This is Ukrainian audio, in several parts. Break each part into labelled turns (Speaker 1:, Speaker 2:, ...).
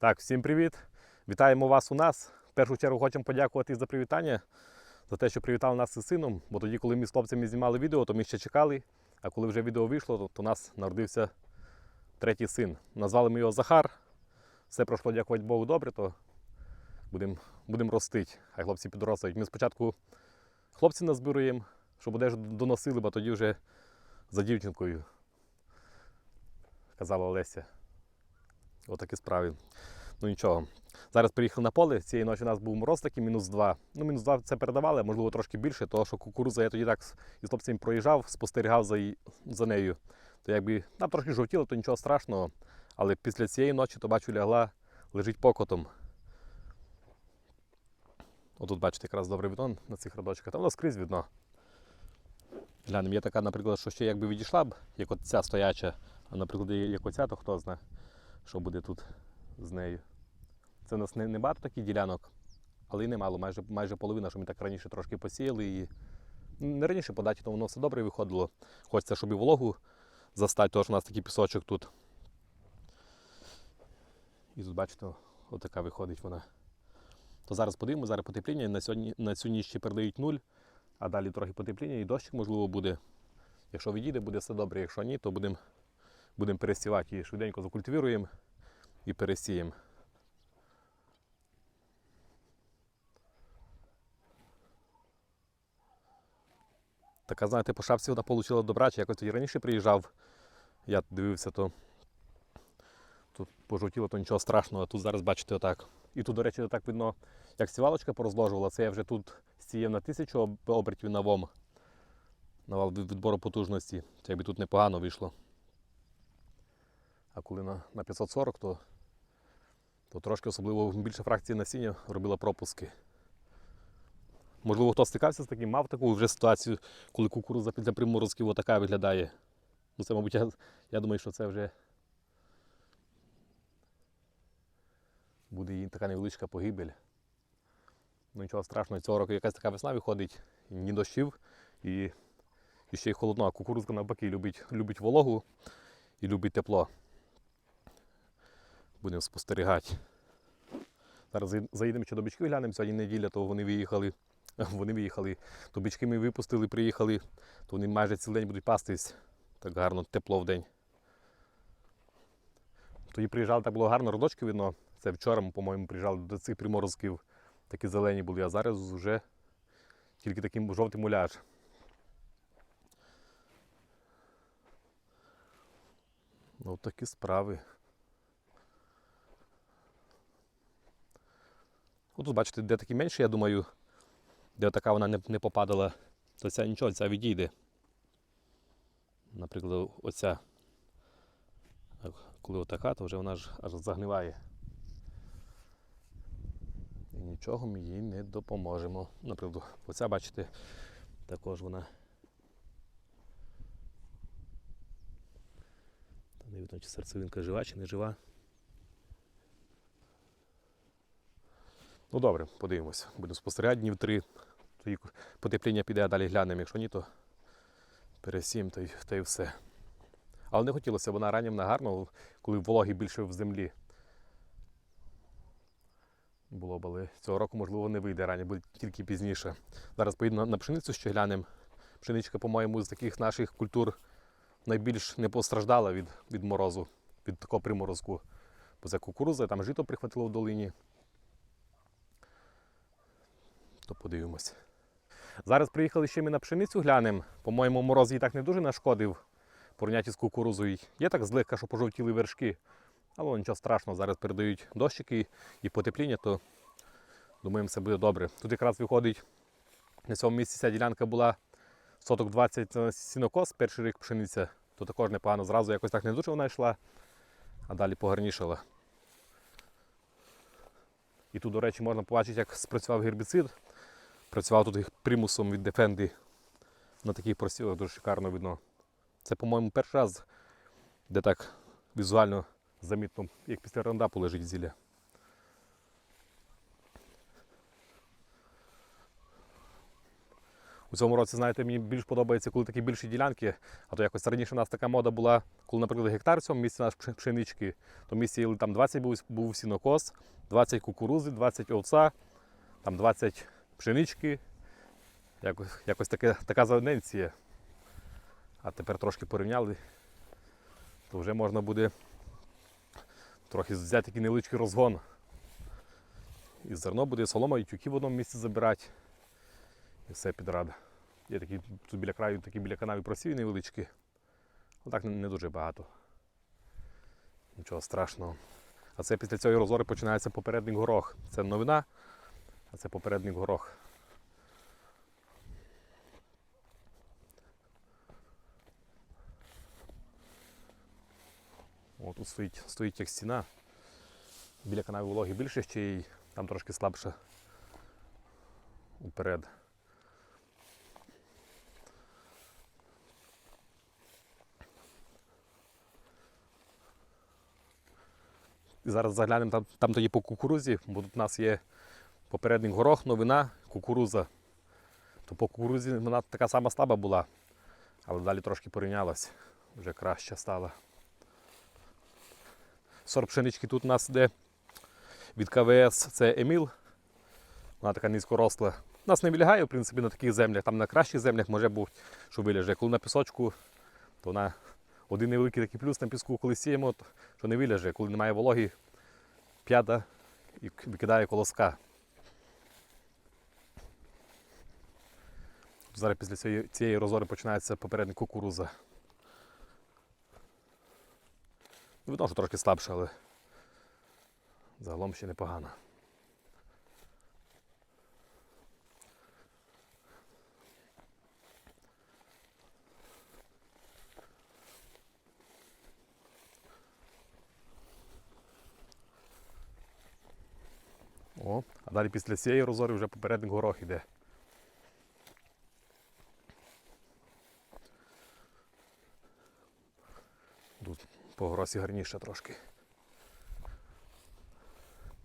Speaker 1: Так, всім привіт! Вітаємо вас у нас. В першу чергу хочемо подякувати за привітання, за те, що привітали нас із сином. Бо тоді, коли ми з хлопцями знімали відео, то ми ще чекали. А коли вже відео вийшло, то, то у нас народився третій син. Назвали ми його Захар. Все пройшло, дякувати Богу, добре, то будемо будем ростити. Хай хлопці підростають. Ми спочатку хлопці назбируємо, щоб одежу доносили, бо тоді вже за дівчинкою, казала Олеся. Отакі справи. Ну нічого. Зараз приїхали на поле. Цієї ночі у нас був мороз такий, мінус 2. Ну, мінус 2 це передавали, можливо, трошки більше, тому що кукуруза я тоді так із хлопцями проїжджав, спостерігав за, за нею. То якби там трохи жовтіло, то нічого страшного. Але після цієї ночі, то бачу, лягла, лежить покотом. Отут, бачите, якраз добре видно на цих радочках. Там воно скрізь видно. Глянемо, є така, наприклад, що ще якби відійшла б, як от ця стояча, а наприклад, як оця, то хто знає, що буде тут з нею. Це у нас не, не багато таких ділянок, але й немало, майже, майже половина, що ми так раніше трошки посіяли і не раніше подачі, то воно все добре виходило. Хочеться, щоб і вологу застати, що у нас такий пісочок тут. І тут, бачите, отака виходить вона. То зараз подивимо, зараз потепління. На, сьогодні, на цю ніч ще передають нуль, а далі трохи потепління і дощик, можливо, буде. Якщо відійде, буде все добре. Якщо ні, то будемо будем пересівати і швиденько закультивіруємо і пересіємо. Така, знаєте, по шапці вона отримала добраче. Якось тоді раніше приїжджав, я дивився, то тут пожовтіло, то нічого страшного. А тут зараз бачите отак. І тут, до речі, так видно, як сівалочка порозложувала. Це я вже тут сіяв на тисячу обертів на ВОМ. На вал відбору потужності. Це якби тут непогано вийшло. А коли на, на 540, то, то трошки особливо більше фракції насіння робила пропуски. Можливо, хто стикався з таким, мав таку вже ситуацію, коли кукурудза після приморозків отака виглядає. Ну це, мабуть, я, я думаю, що це вже буде їй така невеличка погибель. Ну нічого страшного, цього року якась така весна виходить, ні дощів, і, і ще й холодно, а кукурудзка навпаки любить, любить вологу і любить тепло. Будемо спостерігати. Зараз заїдемо ще до бичків глянемо, сьогодні неділя, то вони виїхали. Вони виїхали, то бички ми випустили, приїхали, то вони майже цілий день будуть пастись. Так гарно, тепло в день. Тоді приїжджали, так було гарно, родочки видно. Це вчора, по-моєму, приїжджали до цих приморозків, такі зелені були, а зараз вже тільки такий жовтий муляж. Ну, такі справи. Отут, бачите, де такі менші, я думаю, де така вона не, не попадала, то ця нічого, ця відійде. Наприклад, оця. Коли отака, то вже вона ж аж загниває. І нічого ми їй не допоможемо. Наприклад, оця, бачите, також вона. Не видно, чи серцевинка жива, чи не жива. Ну добре, подивимось. Будемо спостерігати днів три. Тоді потепління піде, а далі глянемо. Якщо ні, то пересім та й, та й все. Але не хотілося, вона раннім на гарно, коли вологи більше в землі. Було б, але цього року, можливо, не вийде рані, буде тільки пізніше. Зараз поїду на пшеницю ще глянемо. Пшеничка, по-моєму, з таких наших культур найбільш не постраждала від, від морозу, від такого приморозку. Бо це кукуруза, там жито прихватило в долині. То подивимось. Зараз приїхали ще ми на пшеницю глянемо. По-моєму, мороз їй так не дуже нашкодив в з кукурузою. Є так злегка, що пожовтіли вершки. Але нічого страшного, зараз передають дощики і потепління, то думаємо, все буде добре. Тут якраз виходить, на цьому місці ця ділянка була соток 20 сінокос, перший рік пшениця, то також непогано. Зразу якось так не дуже вона йшла, а далі погарнішала. І тут, до речі, можна побачити, як спрацював гербіцид. Працював тут примусом від Defendi на таких просівах, дуже шикарно видно. Це, по-моєму, перший раз, де так візуально замітно, як після рандапу лежить зілля. У цьому році, знаєте, мені більш подобається, коли такі більші ділянки. А то якось раніше у нас така мода була, коли, наприклад, гектар в цьому місці наш пшенички, то місці там 20 був, був сінокос, 20 кукурузи, 20 овца, там 20 пшенички. Якось, якось таке, така тенденція. А тепер трошки порівняли, то вже можна буде трохи взяти такий невеличкий розгон. І зерно буде, і солома, і тюки в одному місці забирати. І все підрада. Є такі тут біля краю, такі біля канаві просіві невеличкі. Але так не, дуже багато. Нічого страшного. А це після цієї розори починається попередник горох. Це новина, а це попередник горох. О, тут стоїть, стоїть як стіна. Біля канави вологи більше ще й там трошки слабше уперед. І зараз заглянемо там, там тоді по кукурузі, бо тут у нас є попередник горох, новина, кукуруза. То по кукурузі вона така сама слаба була, але далі трошки порівнялась, вже краще стала. Сорт пшенички тут у нас йде від КВС, це Еміл. Вона така низькоросла. Нас не вилягає, в принципі, на таких землях. Там на кращих землях може бути, що виляже. Коли на пісочку, то вона один невеликий такий плюс на піску, коли сіємо, то, що не виляже. Коли немає вологи, п'ята і викидає колоска. Зараз після цієї, цієї розори починається попередник кукуруза. Ну, Видно, що трошки слабше, але загалом ще непогано. О, а далі після цієї розори вже попередник горох іде. Тут по горосі гарніше трошки.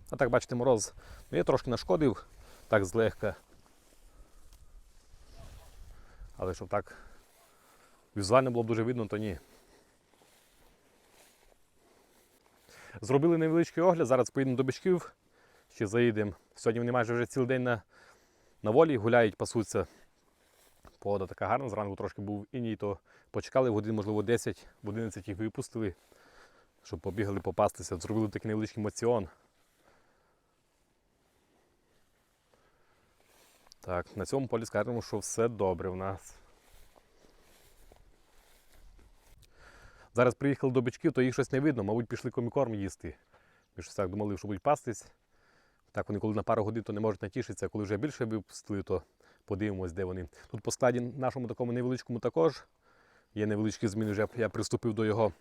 Speaker 1: А так, бачите, мороз ну, я трошки нашкодив, так злегка. Але щоб так візуально було б дуже видно, то ні. Зробили невеличкий огляд, зараз поїдемо до бичків, ще заїдемо. Сьогодні вони майже вже цілий день на, на волі гуляють, пасуться. Погода така гарна, зранку трошки був іній, то почекали годин, можливо, 10 в 11 їх випустили, щоб побігали попастися. Зробили такий невеличкий моціон. Так, на цьому полі скажемо, що все добре в нас. Зараз приїхали до бичків, то їх щось не видно, мабуть, пішли комікорм їсти. Ми щось так думали, що будуть пастись. Так вони коли на пару годин, то не можуть натішитися, коли вже більше випустили, то подивимось, де вони. Тут по складі нашому такому невеличкому також є невеличкі зміни. Вже я приступив до його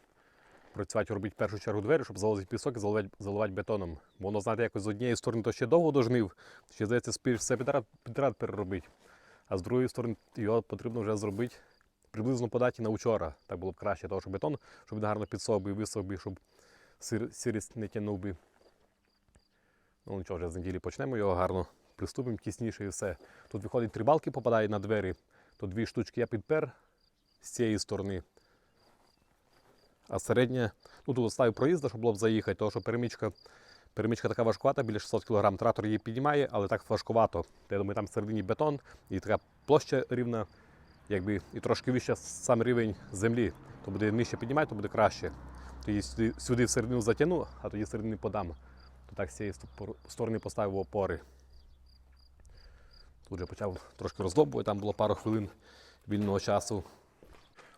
Speaker 1: працювати, робити в першу чергу двері, щоб залазити пісок і заливати, заливати бетоном. Воно, знаєте, якось з однієї сторони то ще довго дожнив, ще здається, спіш все підряд, підряд переробити. А з другої сторони його потрібно вже зробити приблизно по даті на вчора. Так було б краще, тому що бетон, щоб він гарно підсох би, висох би, щоб сир, сирість не тягнув би. Ну нічого, вже з неділі почнемо його гарно, приступимо тісніше і все. Тут виходить три балки, попадають на двері, то дві штучки я підпер з цієї сторони. А середня, ну тут ставив проїзд, щоб було б заїхати, тому що перемічка, перемічка така важкувата, біля 600 кг. Трактор її піднімає, але так важкувато. Я думаю, там всередині бетон і така площа рівна, якби і трошки вище сам рівень землі. То буде нижче піднімати, то буде краще. Тоді сюди, сюди всередину затягну, а тоді всередині подам. То так з цієї сторони поставив опори. Тут вже почав трошки роздобувати, там було пару хвилин вільного часу.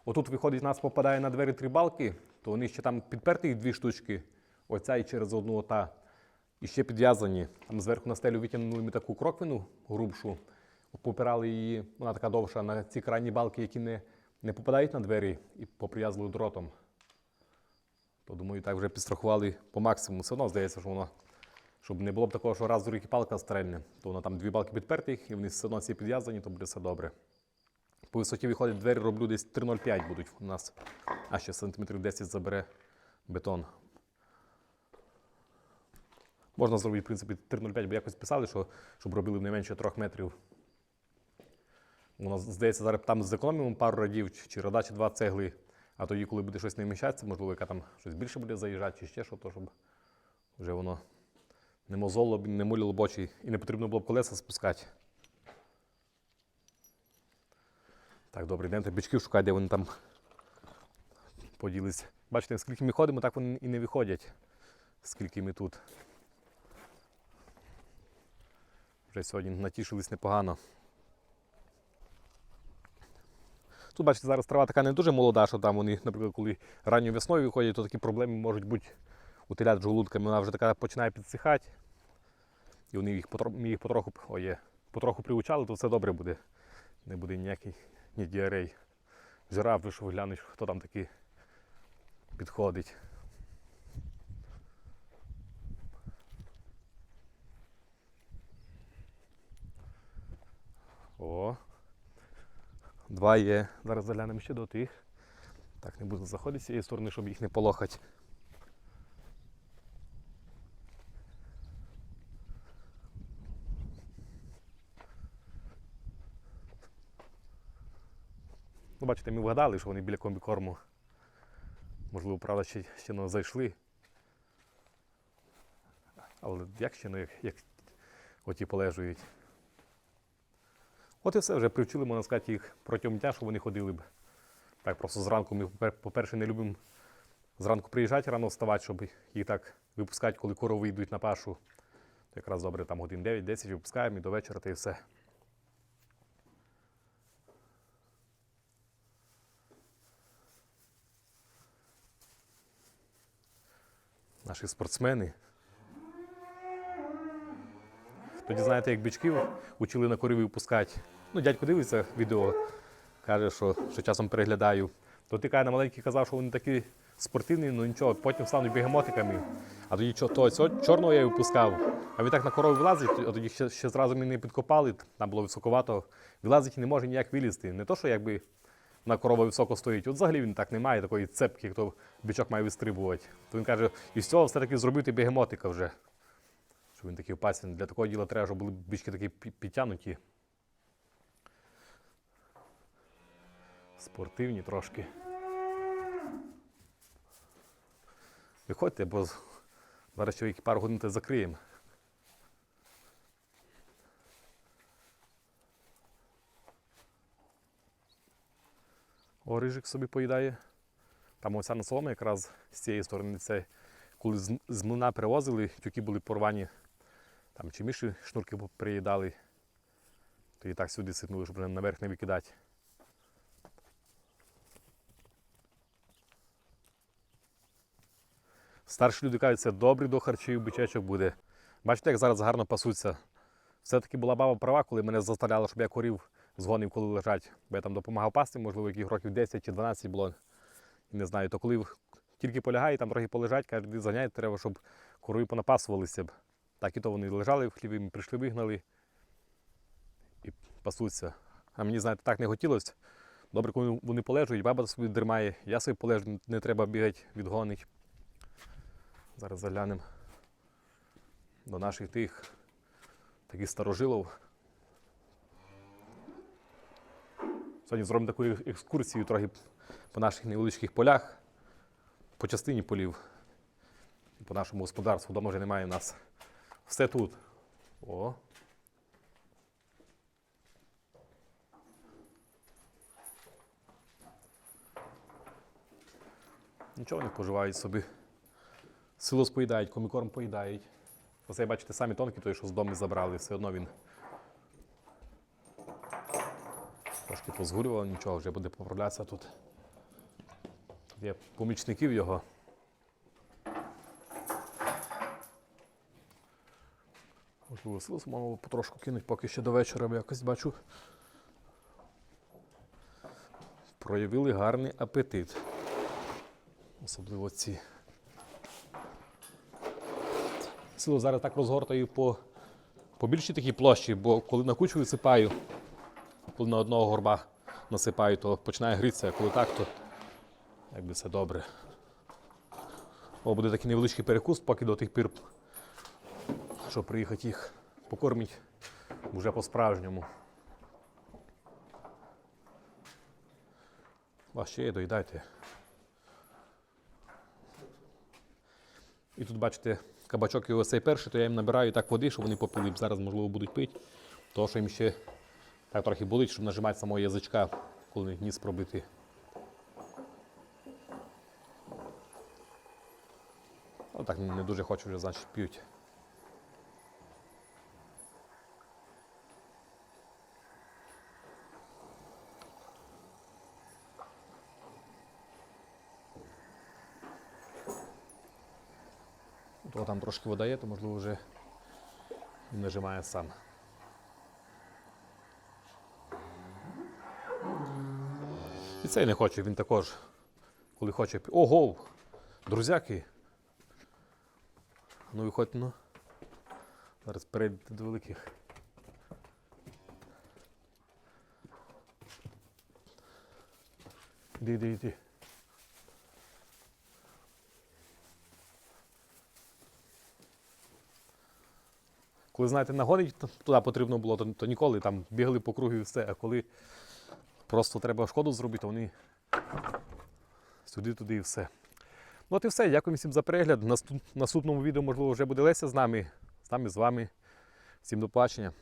Speaker 1: Отут виходить, нас попадає на двері три балки, то вони ще там підперті дві штучки, оця і через одну ота. І ще підв'язані. Там зверху на стелю витягнули ми таку кроквину грубшу, попирали її, вона така довша, на ці крайні балки, які не, не попадають на двері, і поприв'язали дротом. То думаю, так вже підстрахували по максимуму. Все одно здається, що воно, щоб не було б такого, що раз з руки палка стрельне, то воно там дві балки підперті, і вони все одно всі підв'язані, то буде все добре. По висоті виходить, двері роблю десь 3,05 будуть у нас. А ще сантиметрів 10 забере бетон. Можна зробити, в принципі, 3,05, бо якось писали, що щоб робили не менше 3 метрів. У нас, здається, зараз там зекономимо пару радів, чи рада, чи два цегли. А тоді, коли буде щось не вміщатися, можливо, яка там щось більше буде заїжджати, чи ще що, то щоб вже воно не мозоло, б, не мулило бочі і не потрібно було б колеса спускати. Так, добре, йдемо бичків шукати, де вони там поділися. Бачите, скільки ми ходимо, так вони і не виходять, скільки ми тут. Вже сьогодні натішились непогано. Тут, бачите, зараз трава така не дуже молода, що там вони, наприклад, коли ранньою весною виходять, то такі проблеми можуть бути у телят жолудками. Вона вже така починає підсихати. І вони їх, потро... ми їх потроху, є, потроху приучали, то все добре буде. Не буде ніякий ні діарей. Жираф вийшов, глянеш, хто там такий підходить. О. Два є. Зараз заглянемо ще до тих. Так, не буду заходити з цієї сторони, щоб їх не полохати. Ну, ми вгадали, що вони біля комбікорму. Можливо, правда, ще, ще не зайшли. Але як ще не як, як оті полежують. От і все, вже привчили, можна сказати, їх протягом дня, що вони ходили б. Так, просто зранку ми, по-перше, не любимо зранку приїжджати, рано вставати, щоб їх так випускати, коли корови йдуть на пашу. То якраз добре, там годин 9-10 випускаємо і до вечора та і все. Наші спортсмени. Тоді, знаєте, як бичків учили на корів випускати. Ну, дядько дивиться відео, каже, що, що часом переглядаю. То ти каже, на маленький казав, що вони такі спортивні, ну нічого, потім стануть бігемотиками. А тоді того цього чорного я випускав. А він так на корову вилазить, а тоді ще, ще зразу мене підкопали, там було високовато. Вилазить і не може ніяк вилізти. Не то, що якби на корова високо стоїть. От взагалі він так не має такої цепки, хто бичок має вистрибувати. То він каже, із цього все-таки зробити бігемотика вже. Що він такий опасний. Для такого діла треба, щоб були бички такі пі- підтягнуті. Спортивні трошки. Виходьте, бо зараз ще пару годин та закриємо. О, рижик собі поїдає. Там оця на солома якраз з цієї сторони. Це коли з, млина привозили, тюки були порвані, там чи міші шнурки приїдали, то і так сюди сипнули, щоб наверх не викидати. Старші люди кажуть, це добрий до харчів бичечок буде. Бачите, як зараз гарно пасуться. Все-таки була баба права, коли мене заставляла, щоб я корів згонив, коли лежать. Бо я там допомагав пасти, можливо, яких років 10 чи 12 було. Не знаю, то коли тільки полягає, там трохи полежать, каже, «Іди заняй, треба, щоб корови понапасувалися б. Так і то вони лежали в хліві, ми прийшли, вигнали і пасуться. А мені, знаєте, так не хотілося. Добре, коли вони полежують, баба собі дермає, я собі полежу, не треба бігати, відгонить. Зараз заглянемо до наших тих таких старожилов. Сьогодні зробимо таку екскурсію трохи по наших невеличких полях, по частині полів, по нашому господарству. Вдома вже немає у нас. Все тут. О. Нічого не поживають собі. Силос поїдають, комікорм поїдають. Оце, бачите, самі тонкі, той, що з дому забрали, все одно він трошки позгурював, нічого, вже буде поправлятися тут. Тут є помічників його. Можливо, силос мало потрошку кинуть, поки ще до вечора, бо якось бачу. Проявили гарний апетит. Особливо ці. Силу зараз так розгортаю по, по більшій такій площі, бо коли на кучу висипаю, коли на одного горба насипаю, то починає грітися, а коли так, то якби все добре. О, буде такий невеличкий перекус, поки до тих пір, щоб приїхати їх покормити вже по-справжньому. А ще доїдайте. І тут бачите, кабачок і ось цей перший, то я їм набираю так води, щоб вони попили. Зараз, можливо, будуть пити. Тому що їм ще так трохи болить, щоб нажимати самого язичка, коли ніс пробитий. Отак не дуже хочу вже, значить, п'ють. То там трошки вода є, то можливо вже він нажимає сам. Цей не хоче, він також, коли хоче. Ого! Друзяки! Ну виходь, ну. Зараз перейдете до великих. Іди, іди, іди. Коли, знаєте, нагонить, туди потрібно було, то, то ніколи там бігали по кругу і все. А коли просто треба шкоду зробити, вони сюди, туди і все. Ну от і все. Дякую всім за перегляд. В наступному відео, можливо, вже буде Леся з нами, з нами, з вами. Всім до побачення.